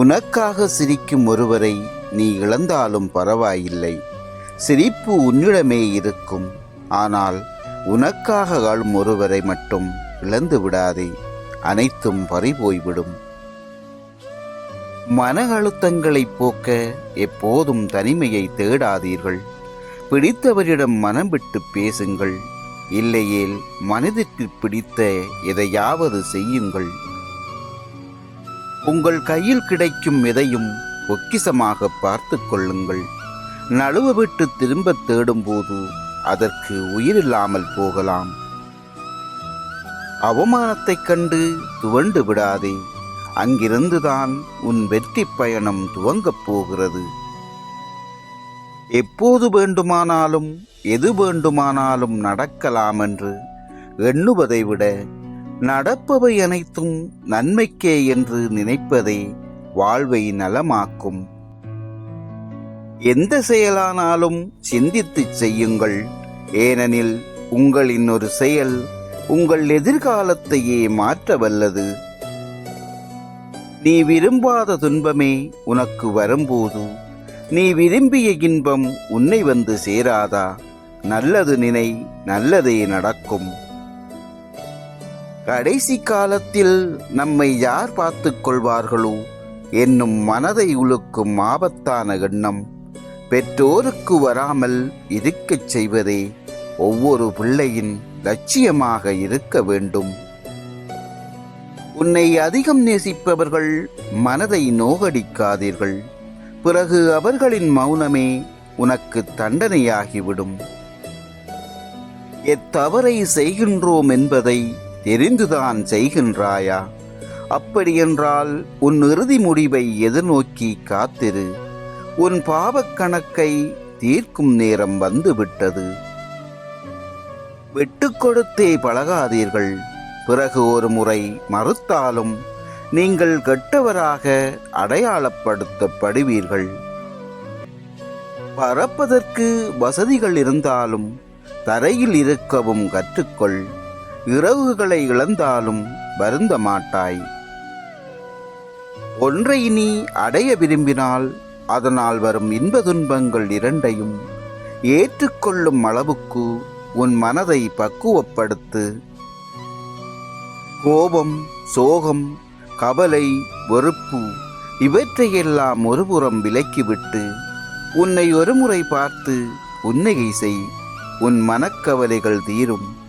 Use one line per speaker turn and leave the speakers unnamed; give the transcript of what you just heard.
உனக்காக சிரிக்கும் ஒருவரை நீ இழந்தாலும் பரவாயில்லை. சிரிப்பு உன்னிடமே இருக்கும். ஆனால் உனக்காக ஆளும் ஒருவரை மட்டும் இழந்து விடாதே. அனைத்தும் பறிபோய்விடும் மன அழுத்தங்களை போக்க எப்போதும் தனிமையை தேடாதீர்கள். பிடித்தவரிடம் மனம் விட்டு பேசுங்கள். இல்லையேல் மனதிற்கு பிடித்த எதையாவது செய்யுங்கள். உங்கள் கையில் கிடைக்கும் எதையும் பொக்கிசமாக பார்த்து கொள்ளுங்கள். நழுவ விட்டு திரும்ப தேடும்போது அதற்கு உயிரில்லாமல் போகலாம். அவமானத்தைக் கண்டு துவண்டு விடாதே. அங்கிருந்துதான் உன் வெற்றி பயணம் துவங்கப் போகிறது. எப்போது வேண்டுமானாலும் எது வேண்டுமானாலும் நடக்கலாம் என்று எண்ணுவதை விட நடப்பவை அனைத்தும் நன்மைக்கே என்று நினைப்பதே வாழ்வை நலமாக்கும். எந்த செயலானாலும் சிந்தித்துச் செய்யுங்கள். ஏனெனில் உங்களின் ஒரு செயல் உங்கள் எதிர்காலத்தையே மாற்ற வல்லது. நீ விரும்பாத துன்பமே உனக்கு வரும்போது நீ விரும்பிய இன்பம் உன்னை வந்து சேராதா? நல்லது நினை நல்லதே நடக்கும். கடைசி காலத்தில் நம்மை யார் பார்த்து கொள்வார்களோ என்னும் மனதை உழுக்கும் ஆபத்தான எண்ணம். பெற்றோருக்கு வராமல் இருக்கச் செய்வதே ஒவ்வொரு பிள்ளையின் லட்சியமாக இருக்க வேண்டும். உன்னை அதிகம் நேசிப்பவர்கள் மனதை நோகடிக்காதீர்கள். பிறகு அவர்களின் மௌனமே உனக்கு தண்டனையாகிவிடும். எத்தவறை செய்கின்றோம் என்பதை தெரிந்துதான் செய்கின்றாயா? அப்படியென்றால் உன் இறுதி முடிவை எதிர்நோக்கி காத்திரு. உன் பாவக் கணக்கை தீர்க்கும் நேரம் வந்துவிட்டது. விட்டு கொடுத்தே பழகாதீர்கள். பிறகு ஒரு முறை மறுத்தாலும் நீங்கள் கெட்டவராக அடையாளப்படுத்தப்படுவீர்கள். பறப்பதற்கு வசதிகள் இருந்தாலும் தரையில் இருக்கவும் கற்றுக்கொள். இரவுகளை இழந்தாலும் வருந்த மாட்டாய். ஒன்றை நீ அடைய விரும்பினால் அதனால் வரும் இன்ப துன்பங்கள் இரண்டையும் ஏற்றுக்கொள்ளும் அளவுக்கு உன் மனதை பக்குவப்படுத்து. கோபம் சோகம் கவலை வெறுப்பு இவற்றையெல்லாம் ஒருபுறம் விலக்கிவிட்டு உன்னை ஒருமுறை பார்த்து புன்னகை செய். உன் மனக்கவலைகள் தீரும்.